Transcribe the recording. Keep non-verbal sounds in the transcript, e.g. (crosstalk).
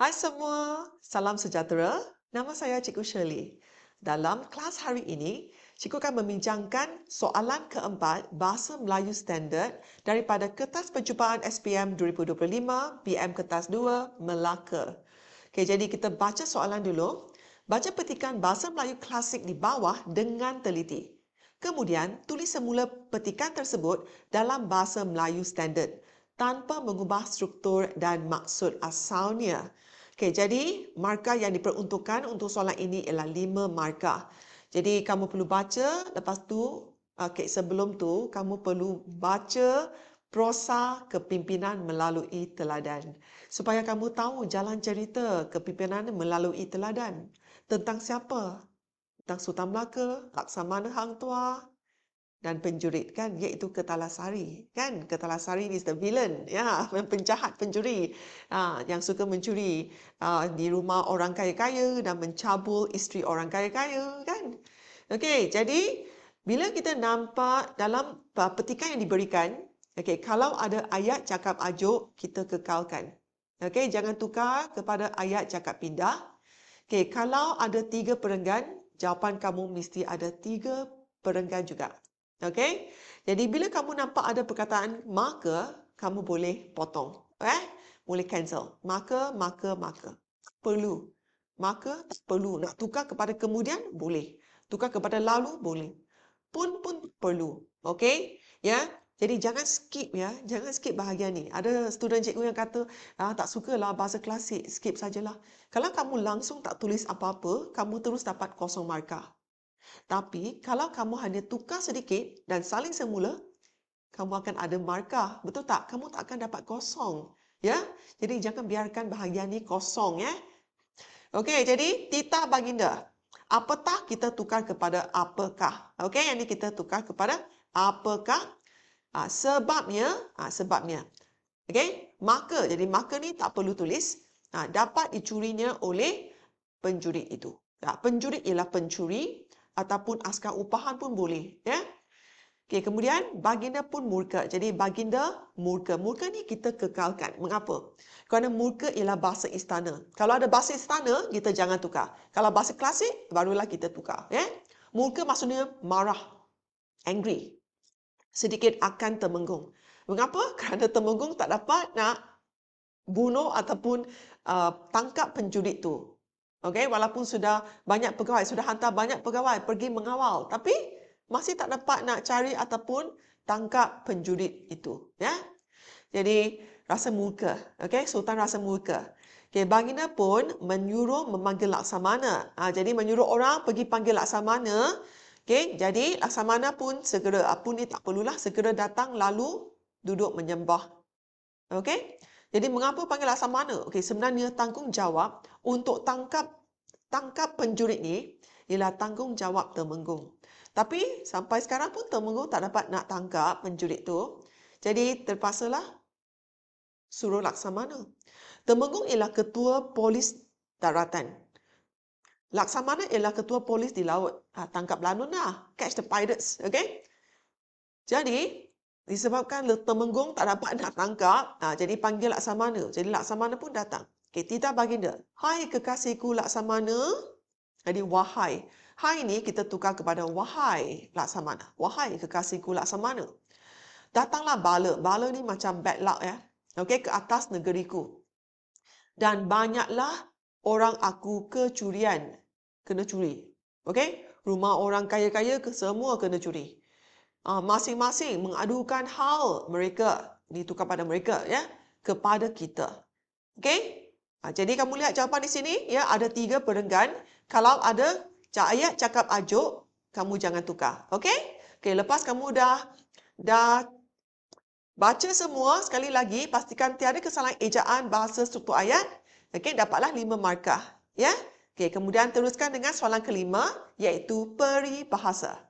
Hai semua, salam sejahtera. Nama saya Cikgu Shirley. Dalam kelas hari ini, Cikgu akan membincangkan soalan keempat Bahasa Melayu Standard daripada Kertas Percubaan SPM 2025, BM Kertas 2, Melaka. Okay, jadi kita baca soalan dulu. Baca petikan Bahasa Melayu Klasik di bawah dengan teliti. Kemudian, tulis semula petikan tersebut dalam Bahasa Melayu Standard tanpa mengubah struktur dan maksud asalnya. Okey, jadi markah yang diperuntukkan untuk soalan ini ialah lima markah. Jadi kamu perlu baca, lepas tu okey sebelum tu kamu perlu baca prosa kepimpinan melalui teladan supaya kamu tahu jalan cerita kepimpinan melalui teladan tentang siapa? Tentang Sultan Melaka, Laksamana Hang Tuah, dan penjurit kan iaitu Ketalasari kan. Ketalasari is the villain ya (laughs) penjahat pencuri. Uh, yang suka mencuri uh, di rumah orang kaya-kaya dan mencabul isteri orang kaya-kaya kan. Okey jadi bila kita nampak dalam uh, petikan yang diberikan okey kalau ada ayat cakap ajuk kita kekalkan. Okey jangan tukar kepada ayat cakap pindah. Okey kalau ada tiga perenggan jawapan kamu mesti ada tiga perenggan juga Okey? Jadi bila kamu nampak ada perkataan maka, kamu boleh potong. Eh? Boleh cancel. Maka, maka, maka. Perlu. Maka perlu. Nak tukar kepada kemudian? Boleh. Tukar kepada lalu? Boleh. Pun pun perlu. Okey? Ya? Jadi jangan skip ya. Jangan skip bahagian ni. Ada student cikgu yang kata, ah, tak sukalah bahasa klasik. Skip sajalah. Kalau kamu langsung tak tulis apa-apa, kamu terus dapat kosong markah. Tapi kalau kamu hanya tukar sedikit dan saling semula, kamu akan ada markah. Betul tak? Kamu tak akan dapat kosong. Ya? Jadi jangan biarkan bahagian ni kosong ya. Okey, jadi titah baginda. Apatah kita tukar kepada apakah? Okey, yang ni kita tukar kepada apakah? Ha, sebabnya, ha, sebabnya. Okey, maka. Jadi maka ni tak perlu tulis. Ha, dapat dicurinya oleh penjuri itu. Ha, penjuri ialah pencuri ataupun askar upahan pun boleh ya. Okey kemudian baginda pun murka. Jadi baginda murka. Murka ni kita kekalkan. Mengapa? Kerana murka ialah bahasa istana. Kalau ada bahasa istana kita jangan tukar. Kalau bahasa klasik barulah kita tukar ya. Murka maksudnya marah angry. Sedikit akan temenggung. Mengapa? (laughs) Kerana temenggung tak dapat nak bunuh ataupun uh, tangkap penculik tu Okey, walaupun sudah banyak pegawai, sudah hantar banyak pegawai pergi mengawal, tapi masih tak dapat nak cari ataupun tangkap penjurit itu, ya. Jadi rasa murka, okey, sultan rasa murka. Okey, baginda pun menyuruh memanggil Laksamana. Ha, jadi menyuruh orang pergi panggil Laksamana. Okey, jadi Laksamana pun segera apa ni tak perlulah segera datang lalu duduk menyembah. Okey? Jadi mengapa panggil Laksamana? Okey, sebenarnya tanggungjawab untuk tangkap tangkap penjuri ni ialah tanggungjawab Temenggung. Tapi sampai sekarang pun Temenggung tak dapat nak tangkap penjuri tu. Jadi terpaksalah suruh Laksamana. Temenggung ialah ketua polis daratan. Laksamana ialah ketua polis di laut. Ha, tangkap lanun lah. Catch the pirates. Okay? Jadi, disebabkan Temenggung tak dapat nak tangkap, ha, jadi panggil Laksamana. Jadi Laksamana pun datang. Okay, Tita baginda, hai kekasihku Laksamana. Jadi wahai. Hai ni kita tukar kepada wahai Laksamana. Wahai kekasihku Laksamana. Datanglah bala. Bala ni macam bad luck ya. Okay, ke atas negeriku. Dan banyaklah orang aku kecurian. Kena curi. Okay, rumah orang kaya-kaya ke semua kena curi. Ah, masing-masing mengadukan hal mereka ditukar pada mereka ya kepada kita. Okey? Ha, jadi kamu lihat jawapan di sini ya ada tiga perenggan. Kalau ada ayat cakap ajuk, kamu jangan tukar. Okey? Okey, lepas kamu dah dah baca semua sekali lagi pastikan tiada kesalahan ejaan bahasa struktur ayat. Okey, dapatlah lima markah ya. Okey, kemudian teruskan dengan soalan kelima iaitu peribahasa.